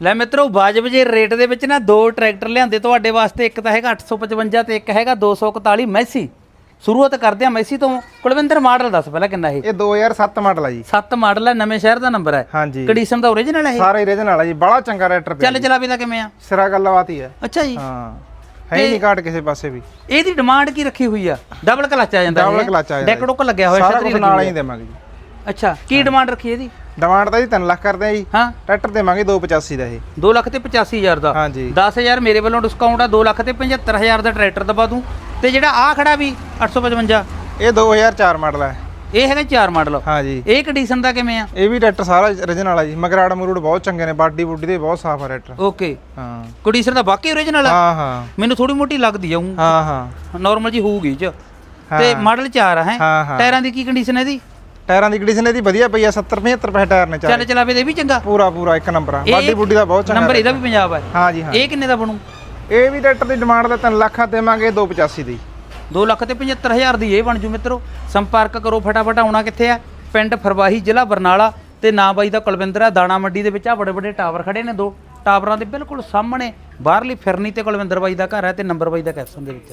ਲੈ ਮਿੱਤਰੋ ਵਾਜਬ ਜੇ ਰੇਟ ਦੇ ਵਿੱਚ ਨਾ ਦੋ ਟਰੈਕਟਰ ਲਿਆਂਦੇ ਤੁਹਾਡੇ ਵਾਸਤੇ ਇੱਕ ਤਾਂ ਹੈਗਾ 855 ਤੇ ਇੱਕ ਹੈਗਾ 241 ਮੈਸੀ। ਸ਼ੁਰੂਆਤ ਕਰਦੇ ਆ ਮੈਸੀ ਤੋਂ। ਕੁਲਵਿੰਦਰ ਮਾਡਲ ਦੱਸ ਪਹਿਲਾਂ ਕਿੰਨਾ ਇਹ? ਇਹ 2007 ਮਾਡਲ ਆ ਜੀ। 7 ਮਾਡਲ ਹੈ ਨਵੇਂ ਸ਼ਹਿਰ ਦਾ ਨੰਬਰ ਹੈ ਹਾਂਜੀ। ਕੰਡੀਸ਼ਨ ਦਾ ਓਰੀਜਨਲ ਹੈ ਇਹ? ਸਾਰੇ ਰੀਜਨ ਵਾਲਾ ਜੀ ਬੜਾ ਚੰਗਾ ਰੈਟਰ ਪਿਆ ਚੱਲ ਚਲਾਵੇ ਦਾ ਕਿਵੇਂ ਆ? ਸਿਰਾ ਗੱਲਬਾਤ ਹੀ ਹੈ ਅੱਛਾ ਜੀ। ਹਾਂ। ਹੈ ਹੀ ਨਹੀਂ ਘਾਟ ਕਿਸੇ ਪਾਸੇ ਵੀ। ਇਹਦੀ ਡਿਮਾਂਡ ਕੀ ਰੱਖੀ ਹੋਈ ਆ? ਡਬਲ ਕਲਚ ਆ ਜਾਂਦਾ ਡਬਲ ਕਲਚ ਆ ਡੈਕ ਡੁੱਕ ਲੱਗਿਆ ਹੋਇਆ ਸਾਰਾ ਕੁਝ ਨਾਲ ਹੀ ਦੇਵਾਂਗੇ ਜੀ। ਅੱਛਾ ਕੀ ਡਿਮਾਂਡ ਰੱਖੀ ਇਹਦੀ? ਡਿਮਾਂਡ ਤਾਂ ਜੀ 3 ਲੱਖ ਕਰਦੇ ਆ ਜੀ। ਹਾਂ। ਟਰੈਕਟਰ ਦੇਵਾਂਗੇ 285 ਦਾ ਇਹ। 2 ਲੱਖ ਤੇ 85000 ਦਾ। ਹਾਂਜੀ। 10000 ਮੇਰੇ ਵੱਲੋਂ ਡਿਸਕਾਊਂਟ ਆ 2 ਲੱਖ ਤੇ 75000 ਦਾ ਟਰੈਕਟਰ ਦਬਾ ਦੂੰ। ਤੇ ਜਿਹੜਾ ਆ ਖੜਾ ਵੀ 855 ਇਹ 2004 ਮਾਡਲ ਹੈ ਇਹ ਹੈਗਾ 4 ਮਾਡਲ ਹਾਂਜੀ। ਇਹ ਕੰਡੀਸ਼ਨ ਦਾ ਕਿਵੇਂ ਆ? ਇਹ ਵੀ ਟਰੈਕਟਰ ਸਾਰਾ ਰੀਜਨ ਵਾਲਾ ਜੀ। ਮਗਰਾੜ ਮਰੂੜ ਬਹੁਤ ਚੰਗੇ ਨੇ ਬਾਡੀ ਬੁੱਡੀ ਦੇ ਬਹੁਤ ਸਾਫ਼ ਆ ਟਰੈਕਟਰ। ਓਕੇ ਹਾਂ। ਕੰਡੀਸ਼ਨ ਦਾ ਬਾਕੀ ਓਰੀਜਨਲ ਆ। ਹਾਂ ਹਾਂ। ਮੈਨੂੰ ਥੋੜੀ ਮੋਟੀ ਲੱਗਦੀ ਆ। ਹਾਂ ਹਾਂ। ਨਾਰਮਲ ਜੀ ਹੋਊਗੀ ਚ। ਤੇ ਮਾਡਲ 4 ਆ ਹਾਂ। ਟਾਇਰਾਂ ਦੀ ਕੀ ਕੰਡੀਸ਼ਨ ਹੈ ਇਹਦੀ? ਟਾਇਰਾਂ ਦੀ ਕੰਡੀਸ਼ਨ ਇਹਦੀ ਵਧੀਆ ਪਈ ਆ 70 75 ਪੈਸੇ ਟਾਇਰ ਨੇ ਚਾਰੇ ਚੱਲ ਚਲਾਵੇ ਦੇ ਵੀ ਚੰਗਾ। ਪੂਰਾ ਪੂਰਾ ਇੱਕ ਨੰਬਰ ਆ। ਬਾਡੀ ਬੁੱਡੀ ਦਾ ਬਹੁਤ ਚੰਗਾ ਨੰਬਰ ਇਹਦਾ ਵੀ ਪੰਜਾਬ ਹੈ ਹਾਂ ਜੀ ਹਾਂ। ਇਹ ਕਿੰਨੇ ਦਾ ਬਣੂ? ਇਹ ਵੀ ਟਰੈਕਟਰ ਦੀ ਡਿਮਾਂਡ ਤਾਂ 3 ਲੱਖ ਆ ਦੇਵਾਂਗੇ 285 ਦੀ 2 ਲੱਖ ਤੇ 75000 ਦੀ ਇਹ ਬਣ ਜੂ ਮਿੱਤਰੋ। ਸੰਪਰਕ ਕਰੋ ਫਟਾਫਟ ਆਉਣਾ ਕਿੱਥੇ ਆ? ਪਿੰਡ ਫਰਵਾਹੀ ਜ਼ਿਲ੍ਹਾ ਬਰਨਾਲਾ ਤੇ ਨਾਂ ਬਾਈ ਦਾ ਕੁਲਵਿੰਦਰ ਆ। ਦਾਣਾ ਮੰਡੀ ਦੇ ਵਿੱਚ ਆ ਬੜੇ ਬੜੇ ਟਾਵਰ ਖੜੇ ਨੇ ਦੋ। ਟਾਵਰਾਂ ਦੇ ਬਿਲਕੁਲ ਸਾਹਮਣੇ ਬਾਹਰਲੀ ਫਿਰਨੀ ਤੇ ਕੁਲਵਿੰਦਰ ਬਾਈ ਦਾ ਘਰ ਹੈ ਤੇ ਨੰਬਰ ਬਾਈ ਦਾ ਕੈਪਸ਼ਨ ਦੇ ਵਿੱਚ